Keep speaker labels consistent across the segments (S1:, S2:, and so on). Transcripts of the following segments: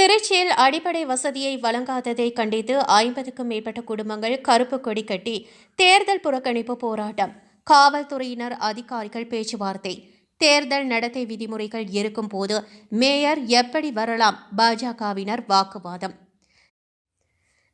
S1: திருச்சியில் அடிப்படை வசதியை வழங்காததை கண்டித்து ஐம்பதுக்கும் மேற்பட்ட குடும்பங்கள் கருப்பு கொடி கட்டி தேர்தல் புறக்கணிப்பு போராட்டம். காவல்துறையினர் அதிகாரிகள் பேச்சுவார்த்தை. தேர்தல் நடத்தை விதிமுறைகள் இருக்கும் போது மேயர் எப்படி வரலாம்? பாஜகவினர் வாக்குவாதம்.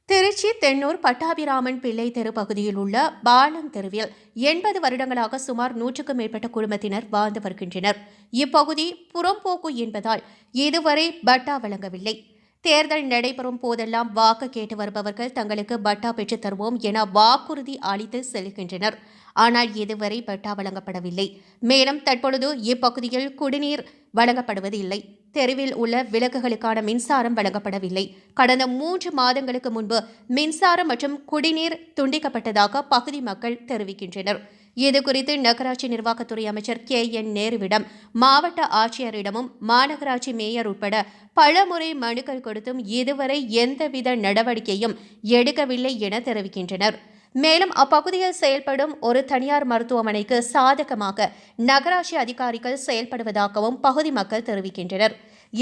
S1: திருச்சி தென்னூர் பட்டாபிராமன் பிள்ளை தெரு பகுதியில் உள்ள பாலம் தெருவில் எண்பது வருடங்களாக சுமார் நூற்றுக்கும் மேற்பட்ட குடும்பத்தினர் வாழ்ந்து வருகின்றனர். இப்பகுதி புறம்போக்கு என்பதால் இதுவரை பட்டா வழங்கவில்லை. தேர்தல் நடைபெறும் போதெல்லாம் வாக்கு கேட்டு வருபவர்கள் தங்களுக்கு பட்டா பெற்றுத் தருவோம் என வாக்குறுதி அளித்து செல்கின்றனர். ஆனால் இதுவரை பட்டா வழங்கப்படவில்லை. மேலும் தற்பொழுது இப்பகுதியில் குடிநீர் வழங்கப்படுவது இல்லை தெருவில் உள்ள விளக்குகளுக்கான மின்சாரம் வழங்கப்படவில்லை. கடந்த மூன்று மாதங்களுக்கு முன்பு மின்சாரம் மற்றும் குடிநீர் துண்டிக்கப்பட்டதாக பகுதி மக்கள் தெரிவிக்கின்றனர். இதுகுறித்து நகராட்சி நிர்வாகத்துறை அமைச்சர் கே. என். நேருவிடம் மாவட்ட ஆட்சியரிடமும் மாநகராட்சி மேயர் உட்பட பலமுறை மனுக்கள் கொடுத்தும் இதுவரை எந்தவித நடவடிக்கையும் எடுக்கவில்லை என தெரிவிக்கின்றனர். மேலும் அப்பகுதியில் செயல்படும் ஒரு தனியார் மருத்துவமனைக்கு சாதகமாக நகராட்சி அதிகாரிகள் செயல்படுவதாகவும் பகுதி மக்கள் தெரிவிக்கின்றனர்.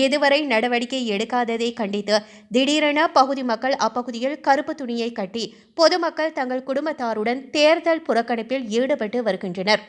S1: இதுவரை நடவடிக்கை எடுக்காததை கண்டித்து திடீரென பகுதி மக்கள் அப்பகுதியில் கருப்பு துணியை கட்டி பொதுமக்கள் தங்கள் குடும்பத்தாருடன் தேர்தல் புறக்கணிப்பில் ஈடுபட்டு வருகின்றனர்.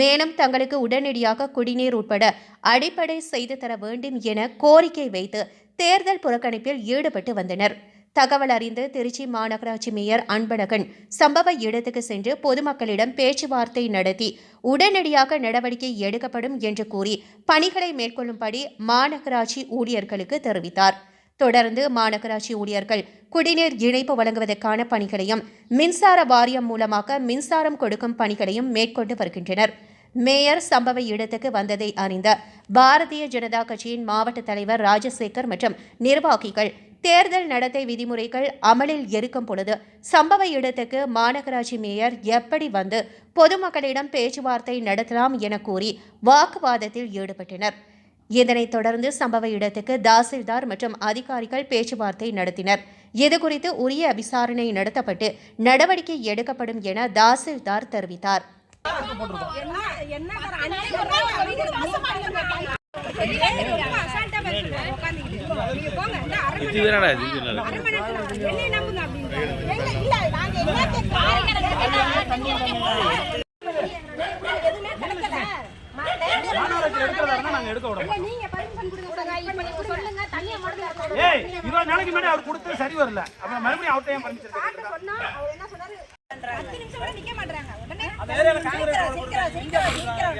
S1: மேலும் தங்களுக்கு உடனடியாக குடிநீர் உட்பட அடிப்படை செய்து தர வேண்டும் என கோரிக்கை வைத்து தேர்தல் புறக்கணிப்பில் ஈடுபட்டு வந்தனர். தகவல் அறிந்து திருச்சி மாநகராட்சி மேயர் அன்பழகன் சம்பவ இடத்துக்கு சென்று பொதுமக்களிடம் பேச்சுவார்த்தை நடத்தி உடனடியாக நடவடிக்கை எடுக்கப்படும் என்று கூறி பணிகளை மேற்கொள்ளும்படி மாநகராட்சி ஊழியர்களுக்கு தெரிவித்தார். தொடர்ந்து மாநகராட்சி ஊழியர்கள் குடிநீர் இணைப்பு வழங்குவதற்கான பணிகளையும் மின்சார வாரியம் மூலமாக மின்சாரம் கொடுக்கும் பணிகளையும் மேற்கொண்டு வருகின்றனர். மேயர் சம்பவ இடத்துக்கு வந்ததை அறிந்த பாரதிய ஜனதா கட்சியின் மாவட்ட தலைவர் ராஜசேகர் மற்றும் நிர்வாகிகள் தேர்தல் நடத்தை விதிமுறைகள் அமலில் இருக்கும் பொழுது சம்பவ இடத்துக்கு மாநகராட்சி மேயர் எப்படி வந்து பொதுமக்களிடம் பேச்சுவார்த்தை நடத்தலாம் என கூறி வாக்குவாதத்தில் ஈடுபட்டனர் இதனைத் தொடர்ந்து சம்பவ இடத்துக்கு தாசில்தார் மற்றும் அதிகாரிகள் பேச்சுவார்த்தை நடத்தினர் இதுகுறித்து உரிய விசாரணை நடத்தப்பட்டு நடவடிக்கை எடுக்கப்படும் என தாசில்தார் தெரிவித்தார்
S2: என்ன
S3: இது என்னடா இது.
S4: ஏய் இருபது நாளைக்கு முன்னாடி அவர் கொடுத்தது சரி வரல அப்புறம் மறுபடியும் அவர்கிட்ட ஏன் பர்மிஷன்
S2: காட்ட சொன்னா, அவர் என்ன சொன்னாரு? பத்து நிமிஷம் கூட நிக்க மாட்றாங்க. உடனே
S4: அந்த ஏரியால காங்கிரஸ்
S2: சீக்கிரம், சீக்கிரம், சீக்கிரம்,